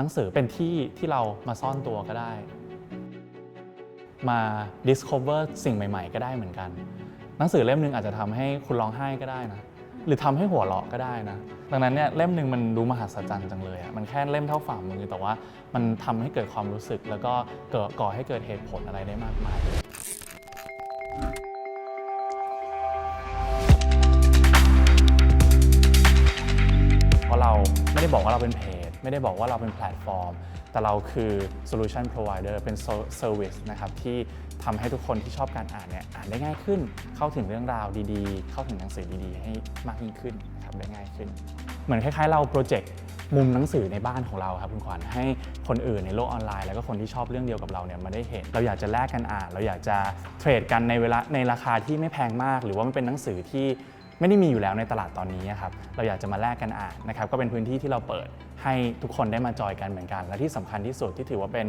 หนังสือเป็นที่ที่เรามาซ่อนตัวก็ได้ มา discover สิ่งใหม่ๆ ก็ได้เหมือนกัน หนังสือเล่มหนึ่งอาจจะทำให้คุณร้องไห้ก็ได้นะ หรือทำให้หัวเราะก็ได้นะ ดังนั้นเนี่ยเล่มหนึ่งมันดูมหัศจรรย์จังเลยอะมันแค่เล่มเท่าฝ่ามือแต่ว่ามันทำให้เกิดความรู้สึก แล้วก็เกิดก่อให้เกิดเหตุผลอะไรได้มากมายเลยเพราะเราไม่ได้บอกว่าเราเป็นเพจ ไม่ได้บอกว่าเราเป็นแพลตฟอร์ม แต่เราคือ solution provider เป็น service นะครับที่ทำให้ทุกคนที่ชอบการอ่านเนี่ยอ่านได้ง่ายขึ้น เข้าถึงเรื่องราวดีๆ เข้าถึงหนังสือดีๆ ให้มากยิ่งขึ้นนะครับได้ง่ายขึ้น เหมือนคล้ายๆ เราโปรเจกต์มุมหนังสือในบ้านของเราครับคุณขวัญให้คนอื่นในโลกออนไลน์ แล้วก็คนที่ชอบเรื่องเดียวกับเราเนี่ยมาได้เห็น เราอยากจะแลกกันอ่าน เราอยากจะเทรดกันในเวลาในราคาที่ไม่แพงมาก หรือว่ามันเป็นหนังสือที่ ไม่ได้มีอยู่แล้วในตลาดตอนนี้ครับเราอยากจะมาแลกกันอ่านนะครับก็เป็นพื้นที่ที่เราเปิดให้ทุกคนได้มาจอยกันเหมือนกัน และที่สำคัญที่สุดที่ถือว่าเป็น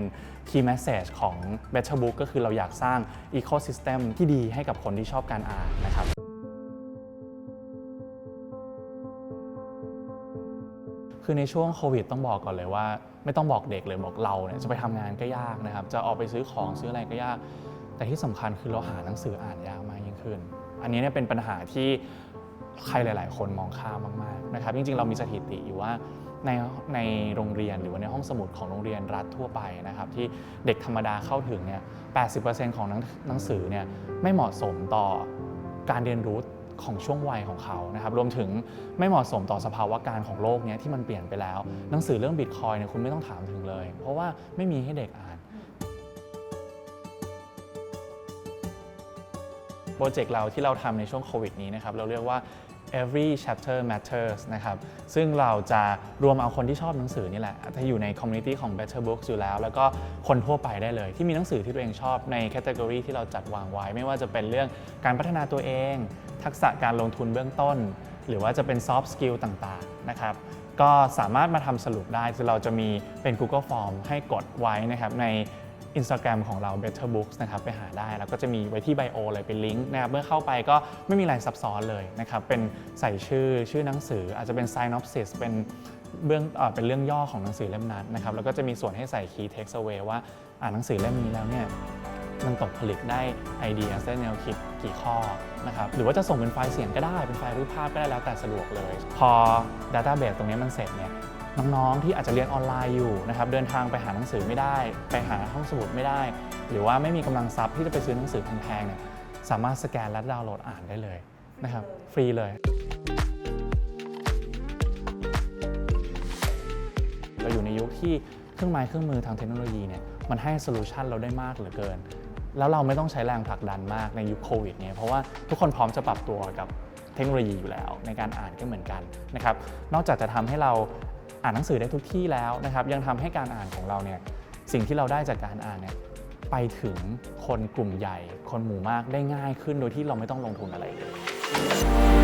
key message ของ Better Book ก็คือเราอยากสร้าง ecosystem ที่ดีให้กับคนที่ชอบการอ่านนะครับคือในช่วงโควิดต้องบอกก่อนเลยว่า ไม่ต้องบอกเด็กเลยบอกเราเนี่ยจะไปทำงานก็ยากนะครับ จะออกไปซื้อของซื้ออะไรก็ยาก แต่ที่สำคัญคือเราหาหนังสืออ่านยากมากยิ่งขึ้น อันนี้เนี่ยเป็นปัญหาที่ ใครหลาย ๆ คนมองข้ามมากๆนะครับจริง ๆ เรามีสถิติอยู่ว่าในในโรงเรียนหรือว่าในห้องสมุดของโรงเรียนรัฐทั่วไปนะครับที่เด็กธรรมดาเข้าถึงเนี่ย 80%ของหนังหนังสือเนี่ยไม่เหมาะสมต่อการเรียนรู้ของช่วงวัยของเขานะครับรวมถึงไม่เหมาะสมต่อสภาวะการของโลกเนี้ยที่มันเปลี่ยนไปแล้ว หนังสือเรื่องบิตคอยเนี่ยคุณไม่ต้องถามถึงเลย เพราะว่าไม่มีให้เด็กอ่าน ปรเจกต์เราที่เราทำในช่วงโควิดนี้นะครับเราเรียกว่า every chapter matters นะครับ ซึ่งเราจะรวมเอาคนที่ชอบหนังสือนี่แหละจะอยู่ใน community ของ Better Books อยู่แล้ว แล้วก็คนทั่วไปได้เลย ที่มีหนังสือที่ตัวเองชอบในแคตตากรีที่เราจัดวางไว้ ไม่ว่าจะเป็นเรื่องการพัฒนาตัวเอง ทักษะการลงทุนเบื้องต้น หรือว่าจะเป็น soft skill ต่างๆ นะครับ ก็สามารถมาทำสรุปได้คือเราจะมีเป็น Google Form ให้กดไว้นะครับใน Instagram ของเรา Better Books นะครับไปหาได้ แล้วก็จะมีไว้ที่ไบโอเลยเป็นลิงก์นะครับเมื่อเข้าไปก็ไม่มีอะไรซับซ้อนเลยนะครับเป็นใส่ชื่อชื่อหนังสืออาจจะเป็น synopsis เป็นเบื้องเออเป็นเรื่องย่อของหนังสือเล่มนั้นนะครับแล้วก็จะมีส่วนให้ใส่ key text away ว่าอ่านหนังสือเล่มนี้แล้วเนี่ยมันตกผลึกได้ไอเดียเส้นแนวคิดกี่ข้อนะครับหรือว่าจะส่งเป็นไฟล์เสียงก็ได้เป็นไฟล์รูปภาพก็ได้แล้วแต่สะดวกเลย พอ Database ตรงนี้มันเสร็จเนี่ย น้องๆ ที่อาจจะเรียนออนไลน์อยู่นะครับเดินทางไปหาหนังสือไม่ได้ ไปหาห้องสมุดไม่ได้ หรือว่าไม่มีกำลังทรัพย์ที่จะไปซื้อหนังสือแพงๆเนี่ยสามารถสแกนและดาวน์โหลดอ่านได้เลยนะครับฟรีเลย เราอยู่ในยุคที่เครื่องไม้เครื่องมือทางเทคโนโลยีเนี่ยมันให้โซลูชันเราได้มากเหลือเกิน แล้วเราไม่ต้องใช้แรงผลักดันมากในยุคโควิดเนี่ยเพราะว่าทุกคนพร้อมจะปรับตัวกับเทคโนโลยีอยู่แล้วในการอ่านก็เหมือนกันนะครับ นอกจากจะทำให้เรา อ่านหนังสือได้ทุกที่แล้วนะครับ ยังทำให้การอ่านของเราเนี่ยสิ่งที่เราได้จากการอ่านเนี่ยไปถึงคนกลุ่มใหญ่ คนหมู่มากได้ง่ายขึ้นโดยที่เราไม่ต้องลงทุนอะไรเลย